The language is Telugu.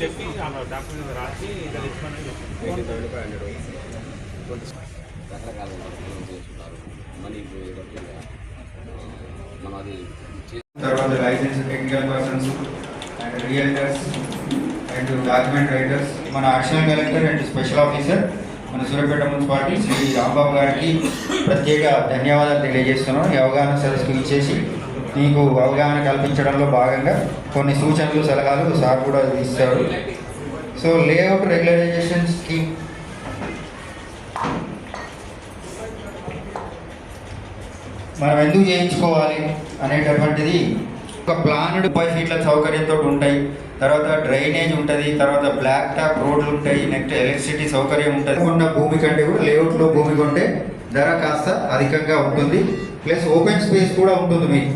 చెప్పి డాక్యుమెంట్ రాసి రకరకాల చేస్తున్నారు మనీ మనం అది తర్వాత licence technical persons and realtors and document writers మన additional collector and special officer మన సూర్యపేట మున్సిపాలిటీ శ్రీ రాంబాబు గారికి ప్రత్యేక ధన్యవాదాలు తెలియజేస్తున్నాం ఈ అవగాహన సదస్సుకు ఇచ్చేసి నీకు అవగాహన కల్పించడంలో భాగంగా కొన్ని సూచనలు సలహాలు సార్ కూడా ఇస్తాడు సో లేఅవుట్ రెగ్యులరైజేషన్ స్కీమ్ మనం ఎందుకు చేయించుకోవాలి అనేటటువంటిది ఒక ప్లాన్డ్ పై ఫీట్ల సౌకర్యంతో ఉంటాయి. తర్వాత డ్రైనేజ్ ఉంటుంది తర్వాత బ్లాక్ టాప్ రోడ్లు ఉంటాయి నెక్స్ట్ ఎలక్ట్రిసిటీ సౌకర్యం ఉంటుంది. ఉన్న భూమి కంటే కూడా లేఅవుట్లో భూమి కొంటే ధర కాస్త అధికంగా ఉంటుంది. ప్లస్ ఓపెన్ స్పేస్ కూడా ఉంటుంది మీకు.